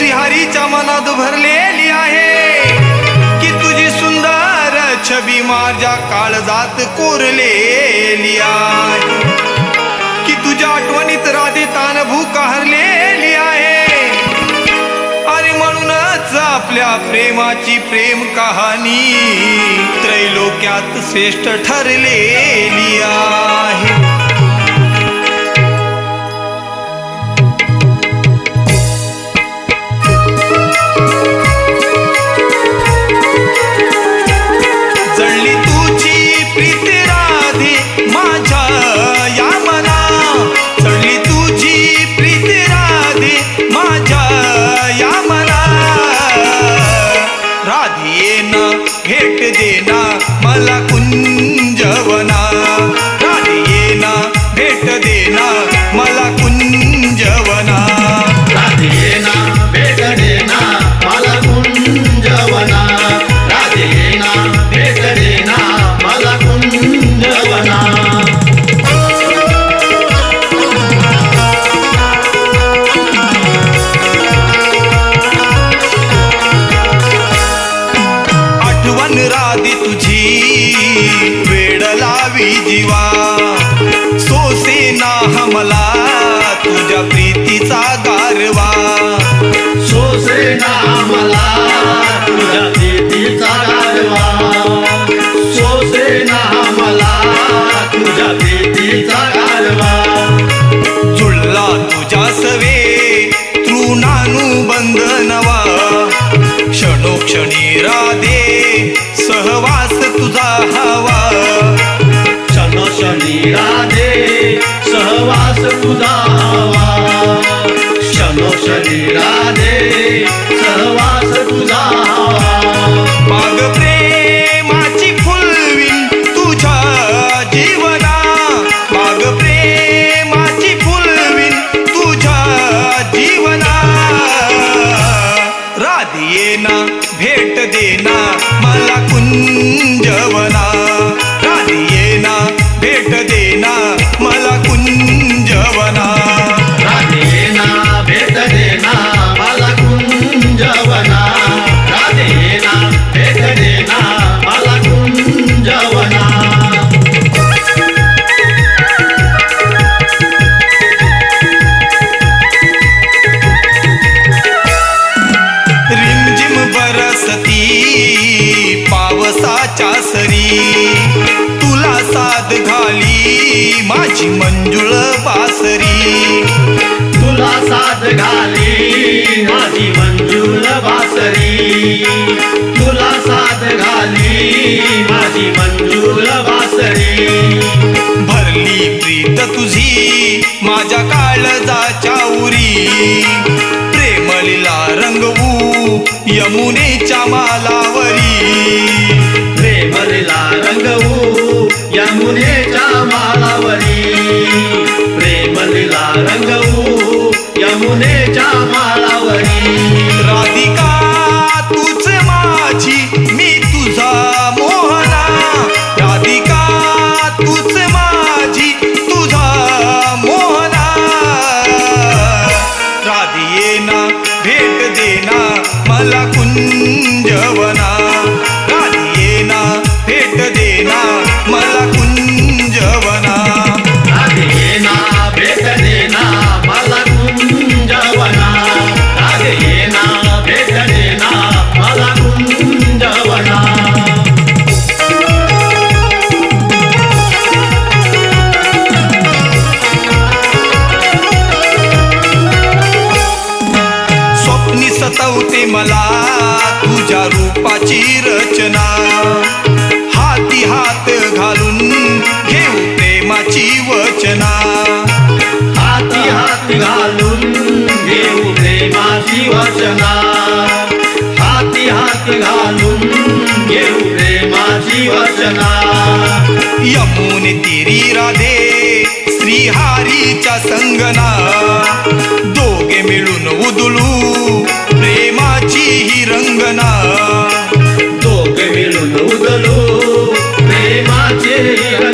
श्रीहरीच्या मनात भरलेली आहे की तुझी सुंदर छबी माझ्या काळजात कोरलेली आहे. की तुझ्या आठवणीत राधे तान भूक हरलेली आहे. आणि म्हणूनच आपल्या प्रेमाची प्रेम कहाणी त्रैलोक्यात श्रेष्ठ ठरलेली आहे. मला प्रीतीचा गारवा. सोसे ना मला तुझ्या प्रीतीचा गारवा. सोसे ना मला तुझ्या प्रीतीचा गारवा. जुळला तुझ्या सवे तृणानु बंधनवा क्षणोक्षणी राधे सहवास क्षणोक्षणी माझी मंजुळ बासरी. तुला साथ घाली माझी मंजूळ बासरी. तुला साथ घाली माझी मंजूळ बासरी. भरली प्रीत तुझी माझ्या काळजाच्या उरी. प्रेमलीला रंगवू यमुनेच्या मालावरी. प्रेमलीला रंगवू यमुनेच्या येना भेट देना मला कुंजवना. रूपाची रचना. हाती हात घालून घेऊ प्रेमाची वचना. हाती हात घालून घेऊ प्रेमाची वचना. हाती हात घालून घेऊ प्रेमाची वचना. यमुने तिरी राधे श्रीहारीच्या संगना. दोघे मिळून उदळू प्रेमाची ही रंगना.